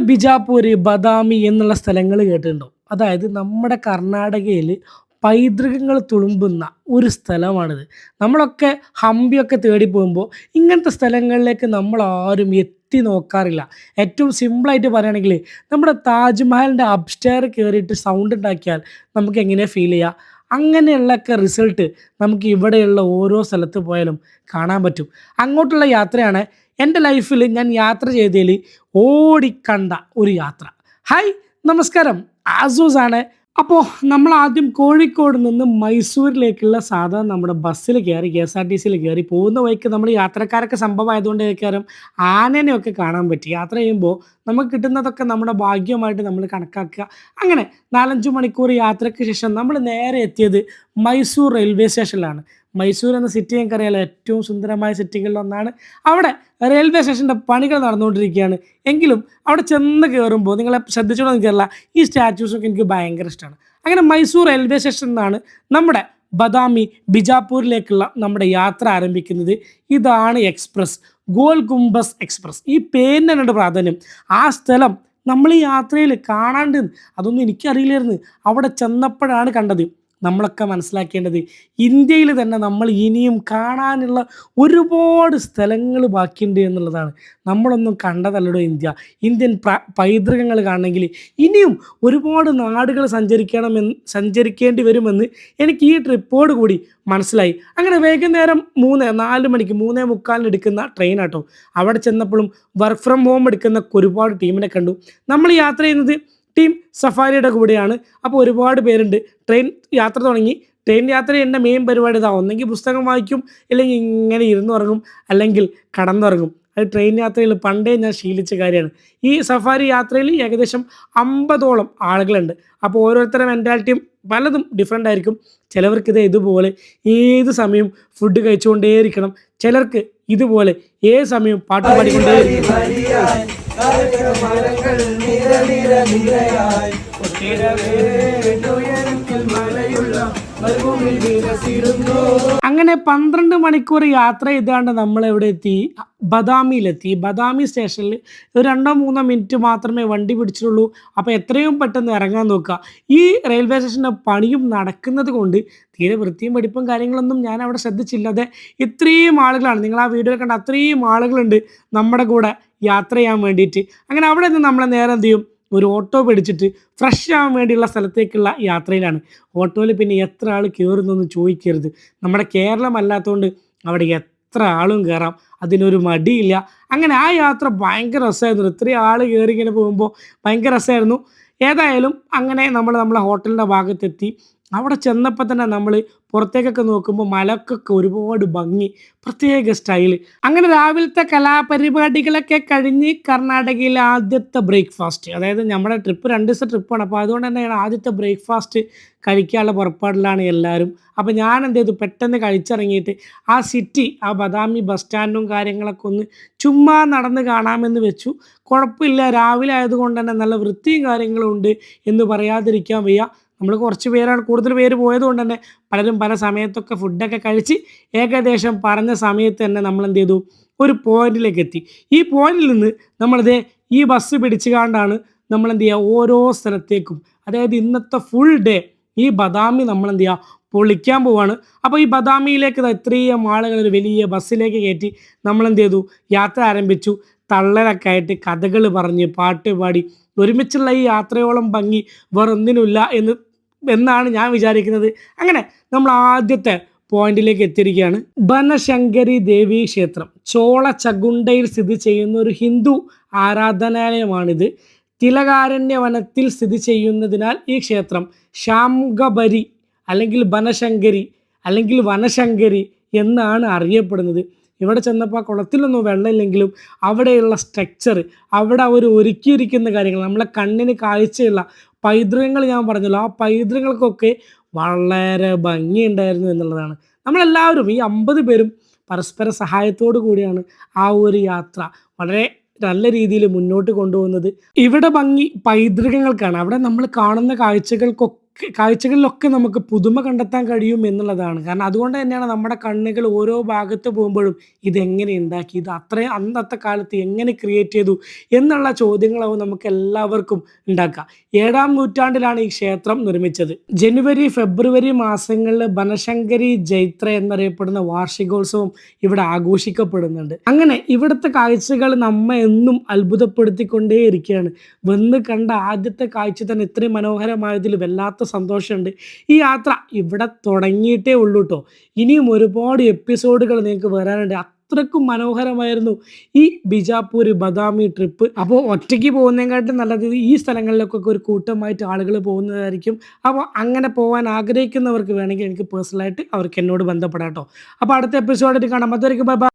ബിജാപൂർ ബദാമി എന്നുള്ള സ്ഥലങ്ങൾ കേട്ടിട്ടുണ്ടോ അതായത് നമ്മുടെ കർണാടകയിൽ പൈതൃകങ്ങൾ തുളുമ്പുന്ന ഒരു സ്ഥലമാണിത്. നമ്മളൊക്കെ ഹംപിയൊക്കെ തേടി പോകുമ്പോൾ ഇങ്ങനത്തെ സ്ഥലങ്ങളിലേക്ക് നമ്മൾ ആരും എത്തി നോക്കാറില്ല. ഏറ്റവും സിമ്പിളായിട്ട് പറയുകയാണെങ്കിൽ നമ്മുടെ താജ്മഹലിന്റെ അപ്സ്റ്റെയർ കയറിയിട്ട് സൗണ്ട് ഉണ്ടാക്കിയാൽ നമുക്ക് എങ്ങനെ ഫീൽ ചെയ്യുക അങ്ങനെയുള്ളൊക്കെ റിസൾട്ട് നമുക്ക് ഇവിടെയുള്ള ഓരോ സ്ഥലത്ത് പോയാലും കാണാൻ പറ്റും. അങ്ങോട്ടുള്ള യാത്രയാണ് എന്റെ ലൈഫിൽ ഞാൻ യാത്ര ചെയ്തതിൽ ഓടിക്കണ്ട ഒരു യാത്ര. ഹായ് നമസ്കാരം. ആസൂസ് ആണ് അപ്പോൾ നമ്മൾ ആദ്യം കോഴിക്കോട് നിന്ന് മൈസൂരിലേക്കുള്ള സാധാരണ നമ്മുടെ ബസ്സിൽ കയറി കെ എസ് ആർ ടി സിയിൽ കയറി പോകുന്ന വഴിക്ക് നമ്മൾ യാത്രക്കാരൊക്കെ സംഭവമായതുകൊണ്ട് കയറും ആനനെയൊക്കെ കാണാൻ പറ്റി. യാത്ര ചെയ്യുമ്പോൾ നമുക്ക് കിട്ടുന്നതൊക്കെ നമ്മുടെ ഭാഗ്യമായിട്ട് നമ്മൾ കണക്കാക്കുക. അങ്ങനെ നാലഞ്ച് മണിക്കൂർ യാത്രയ്ക്ക് ശേഷം നമ്മൾ നേരെ എത്തിയത് മൈസൂർ റെയിൽവേ സ്റ്റേഷനിലാണ്. മൈസൂർ എന്ന സിറ്റി ഞങ്ങൾക്കറിയാലോ ഏറ്റവും സുന്ദരമായ സിറ്റികളിൽ ഒന്നാണ്. അവിടെ റെയിൽവേ സ്റ്റേഷന്റെ പണികൾ നടന്നുകൊണ്ടിരിക്കുകയാണ്. എങ്കിലും അവിടെ ചെന്ന് കയറുമ്പോൾ നിങ്ങളെ ശ്രദ്ധിച്ചോളൂ എനിക്കറിയില്ല ഈ സ്റ്റാച്യൂസൊക്കെ എനിക്ക് ഭയങ്കര ഇഷ്ടമാണ്. അങ്ങനെ മൈസൂർ റെയിൽവേ സ്റ്റേഷനിൽ നിന്നാണ് നമ്മുടെ ബദാമി ബിജാപൂരിലേക്കുള്ള നമ്മുടെ യാത്ര ആരംഭിക്കുന്നത്. ഇതാണ് എക്സ്പ്രസ് ഗോൽ ഗുംബസ് എക്സ്പ്രസ് ഈ പേരിന് തന്നെ പ്രാധാന്യം. ആ സ്ഥലം നമ്മൾ ഈ യാത്രയിൽ കാണാണ്ട് അതൊന്നും എനിക്കറിയില്ലായിരുന്നു. അവിടെ ചെന്നപ്പോഴാണ് കണ്ടത്. നമ്മളൊക്കെ മനസ്സിലാക്കേണ്ടത് ഇന്ത്യയിൽ തന്നെ നമ്മൾ ഇനിയും കാണാനുള്ള ഒരുപാട് സ്ഥലങ്ങൾ ബാക്കിയുണ്ട് എന്നുള്ളതാണ്. നമ്മളൊന്നും കണ്ടതല്ലടോ ഇന്ത്യ. ഇന്ത്യൻ പൈതൃകങ്ങൾ കാണണമെങ്കിൽ ഇനിയും ഒരുപാട് നാടുകൾ സഞ്ചരിക്കണമെന്ന് സഞ്ചരിക്കേണ്ടി വരുമെന്ന് എനിക്ക് ഈ ട്രിപ്പോട് കൂടി മനസ്സിലായി. അങ്ങനെ വൈകുന്നേരം മൂന്ന് നാല് മണിക്ക് മൂന്നേ മുക്കാലിന് എടുക്കുന്ന ട്രെയിൻ ആട്ടോ. അവിടെ ചെന്നപ്പോഴും വർക്ക് ഫ്രം ഹോം എടുക്കുന്ന ഒരുപാട് ടീമിനെ കണ്ടു. നമ്മൾ യാത്ര ചെയ്യുന്നത് ടീം സഫാരിയുടെ കൂടെയാണ്. അപ്പോൾ ഒരുപാട് പേരുണ്ട്. ട്രെയിൻ യാത്ര തുടങ്ങി. ട്രെയിൻ യാത്ര എന്റെ മെയിൻ പരിപാടി ഇതാ. ഒന്നെങ്കിൽ പുസ്തകം വായിക്കും അല്ലെങ്കിൽ ഇങ്ങനെ ഇരുന്നുറങ്ങും അല്ലെങ്കിൽ കടന്നുറങ്ങും. അത് ട്രെയിൻ യാത്രയിൽ പണ്ടേ ഞാൻ ശീലിച്ച കാര്യമാണ്. ഈ സഫാരി യാത്രയിൽ ഏകദേശം അമ്പതോളം ആളുകളുണ്ട്. അപ്പോൾ ഓരോരുത്തരുടെ മെന്റാലിറ്റിയും പലതും ഡിഫറെന്റ് ആയിരിക്കും. ചിലവർക്ക് ഇത് ഇതുപോലെ ഏത് സമയം ഫുഡ് കഴിച്ചുകൊണ്ടേയിരിക്കണം. ചിലർക്ക് ഇതുപോലെ ഏത് സമയം പാട്ട് പാടിക്കൊണ്ടേയിരിക്കണം അങ്ങനെ പന്ത്രണ്ട് മണിക്കൂർ യാത്ര ചെയ്താണ്ട് നമ്മൾ എവിടെ എത്തി ബദാമിയിലെത്തി. ബദാമി സ്റ്റേഷനിൽ രണ്ടോ മൂന്നോ മിനിറ്റ് മാത്രമേ വണ്ടി പിടിച്ചിട്ടുള്ളൂ. അപ്പോൾ എത്രയും പെട്ടെന്ന് ഇറങ്ങാൻ നോക്കുക. ഈ റെയിൽവേ സ്റ്റേഷന്റെ പണിയും നടക്കുന്നത് കൊണ്ട് തീരെ വൃത്തിയും പഠിപ്പും കാര്യങ്ങളൊന്നും ഞാൻ അവിടെ ശ്രദ്ധിച്ചില്ലാതെ ഇത്രയും ആളുകളാണ്. നിങ്ങൾ ആ വീഡിയോ കണ്ട അത്രയും ആളുകളുണ്ട് നമ്മുടെ കൂടെ യാത്ര ചെയ്യാൻ വേണ്ടിയിട്ട്. അങ്ങനെ അവിടെ നിന്ന് നമ്മളെ നേരെ എന്ത് ചെയ്യും? ഒരു ഓട്ടോ പിടിച്ചിട്ട് ഫ്രഷ് ആവാൻ വേണ്ടിയുള്ള സ്ഥലത്തേക്കുള്ള യാത്രയിലാണ്. ഓട്ടോയിൽ പിന്നെ എത്ര ആൾ കയറുന്നൊന്നും ചോദിക്കരുത്. നമ്മുടെ കേരളം അല്ലാത്തതുകൊണ്ട് അവിടെ എത്ര ആളും കയറാം അതിനൊരു മടിയില്ല. അങ്ങനെ ആ യാത്ര ഭയങ്കര രസമായിരുന്നു. ഇത്രയും ആൾ കയറി ഇങ്ങനെ പോകുമ്പോൾ ഭയങ്കര രസമായിരുന്നു. ഏതായാലും അങ്ങനെ നമ്മൾ നമ്മളെ ഹോട്ടലിന്റെ ഭാഗത്തെത്തി. അവിടെ ചെന്നപ്പോൾ തന്നെ നമ്മൾ പുറത്തേക്കൊക്കെ നോക്കുമ്പോൾ മലക്കൊക്കെ ഒരുപാട് ഭംഗി പ്രത്യേക സ്റ്റൈൽ അങ്ങനെ രാവിലത്തെ കലാപരിപാടികളൊക്കെ കഴിഞ്ഞ് കർണാടകയിലെ ആദ്യത്തെ ബ്രേക്ക്ഫാസ്റ്റ് അതായത് നമ്മുടെ ട്രിപ്പ് രണ്ട് ദിവസത്തെ ട്രിപ്പാണ് അപ്പോൾ അതുകൊണ്ട് തന്നെയാണ് ആദ്യത്തെ ബ്രേക്ക്ഫാസ്റ്റ് കഴിക്കാനുള്ള പുറപ്പാടിലാണ് എല്ലാവരും. അപ്പോൾ ഞാൻ എന്ത് ചെയ്തു? പെട്ടെന്ന് കഴിച്ചിറങ്ങിയിട്ട് ആ സിറ്റി ആ ബദാമി ബസ് സ്റ്റാൻഡും കാര്യങ്ങളൊക്കെ ഒന്ന് ചുമ്മാ നടന്ന് കാണാമെന്ന് വെച്ചു. കുഴപ്പമില്ല. രാവിലെ ആയതുകൊണ്ട് തന്നെ നല്ല വൃത്തിയും കാര്യങ്ങളും ഉണ്ട് എന്ന് പറയാതിരിക്കാൻ വയ്യ. നമ്മൾ കുറച്ച് പേരാണ് കൂടുതൽ പേര് പോയതുകൊണ്ട് തന്നെ പലരും പല സമയത്തൊക്കെ ഫുഡൊക്കെ കഴിച്ച് ഏകദേശം പറഞ്ഞ സമയത്ത് തന്നെ നമ്മൾ എന്ത് ചെയ്തു ഒരു പോയിന്റിലേക്ക് എത്തി ഈ പോയിന്റിൽ നിന്ന് നമ്മളിത് ഈ ബസ് പിടിച്ചു കാണ്ടാണ് നമ്മൾ എന്ത് ചെയ്യുക ഓരോ സ്ഥലത്തേക്കും. അതായത് ഇന്നത്തെ ഫുൾ ഡേ ഈ ബദാമി നമ്മൾ എന്ത് ചെയ്യുക പൊളിക്കാൻ പോവാണ്. അപ്പോൾ ഈ ബദാമിയിലേക്ക് ഇത്രയും ആളുകൾ ഒരു വലിയ ബസ്സിലേക്ക് കയറ്റി നമ്മൾ എന്ത് ചെയ്തു യാത്ര ആരംഭിച്ചു. തള്ളലൊക്കെ ആയിട്ട് കഥകൾ പറഞ്ഞ് പാട്ട് പാടി ഒരുമിച്ചുള്ള ഈ യാത്രയോളം ഭംഗി വേറൊന്നിനുമില്ല എന്ന് എന്നാണ് ഞാൻ വിചാരിക്കുന്നത്. അങ്ങനെ നമ്മൾ ആദ്യത്തെ പോയിന്റിലേക്ക് എത്തിയിരിക്കുകയാണ്. ബനശങ്കരി ദേവി ക്ഷേത്രം. ചോള ചകുണ്ടയിൽ സ്ഥിതി ചെയ്യുന്ന ഒരു ഹിന്ദു ആരാധനാലയമാണിത്. തിലകാരണ്യ വനത്തിൽ സ്ഥിതി ചെയ്യുന്നതിനാൽ ഈ ക്ഷേത്രം ശാംഗബരി അല്ലെങ്കിൽ ബനശങ്കരി അല്ലെങ്കിൽ വനശങ്കരി എന്നാണ് അറിയപ്പെടുന്നത്. ഇവിടെ ചെന്നപ്പോൾ കുളത്തിലൊന്നും വെള്ളമില്ലെങ്കിലും അവിടെയുള്ള സ്ട്രക്ചർ അവിടെ അവർ ഒരുക്കിയിരിക്കുന്ന കാര്യങ്ങൾ നമ്മളെ കണ്ണിന് കാഴ്ചയുള്ള പൈതൃകങ്ങൾ ഞാൻ പറഞ്ഞല്ലോ. ആ പൈതൃകങ്ങൾക്കൊക്കെ വളരെ ഭംഗിയുണ്ടായിരുന്നു എന്നുള്ളതാണ്. നമ്മളെല്ലാവരും ഈ അമ്പത് പേരും പരസ്പര സഹായത്തോടു കൂടിയാണ് ആ ഒരു യാത്ര വളരെ നല്ല രീതിയിൽ മുന്നോട്ട് കൊണ്ടുപോകുന്നത്. ഇവിടെ ഭംഗി പൈതൃകങ്ങൾക്കാണ്. അവിടെ നമ്മൾ കാണുന്ന കാഴ്ചകൾക്കൊക്കെ കാഴ്ചകളിലൊക്കെ നമുക്ക് പുതുമ കണ്ടെത്താൻ കഴിയും എന്നുള്ളതാണ്. കാരണം അതുകൊണ്ട് തന്നെയാണ് നമ്മുടെ കണ്ണുകൾ ഓരോ ഭാഗത്ത് പോകുമ്പോഴും ഇതെങ്ങനെ ഉണ്ടാക്കി? ഇത് അത്രയും അന്നത്തെ കാലത്ത് എങ്ങനെ ക്രിയേറ്റ് ചെയ്തു? എന്നുള്ള ചോദ്യങ്ങളാവും നമുക്ക് എല്ലാവർക്കും ഉണ്ടാക്കുക. ഏഴാം നൂറ്റാണ്ടിലാണ് ഈ ക്ഷേത്രം നിർമ്മിച്ചത്. ജനുവരി, ഫെബ്രുവരി മാസങ്ങളിൽ ബനശങ്കരി ജൈത്ര എന്നറിയപ്പെടുന്ന വാർഷികോത്സവം ഇവിടെ ആഘോഷിക്കപ്പെടുന്നുണ്ട്. അങ്ങനെ ഇവിടുത്തെ കാഴ്ചകൾ നമ്മെ എന്നും അത്ഭുതപ്പെടുത്തിക്കൊണ്ടേയിരിക്കുകയാണ്. വന്ന് കണ്ട ആദ്യത്തെ കാഴ്ച തന്നെ ഇത്രയും മനോഹരമായതിൽ വല്ലാത്ത സന്തോഷമുണ്ട്. ഈ യാത്ര ഇവിടെ തുടങ്ങിയിട്ടേ ഉള്ളൂ കേട്ടോ ഇനിയും ഒരുപാട് എപ്പിസോഡുകൾ നിങ്ങൾക്ക് വരാനുണ്ട്. അത്രക്കും മനോഹരമായിരുന്നു ഈ ബിജാപ്പൂർ, ബദാമി ട്രിപ്പ്. അപ്പോൾ ഒറ്റയ്ക്ക് പോകുന്നതിനെക്കാട്ടും നല്ലത് ഈ സ്ഥലങ്ങളിലൊക്കെ ഒരു കൂട്ടമായിട്ട് ആളുകൾ പോകുന്നതായിരിക്കും. അപ്പോൾ അങ്ങനെ പോകാൻ ആഗ്രഹിക്കുന്നവർക്ക് വേണമെങ്കിൽ എനിക്ക് പേഴ്സണലായിട്ട് അവർക്ക് എന്നോട് ബന്ധപ്പെടാം കേട്ടോ അപ്പോൾ അടുത്ത എപ്പിസോഡിൽ കാണാം. അതുവരേക്കും ബൈ ബൈ.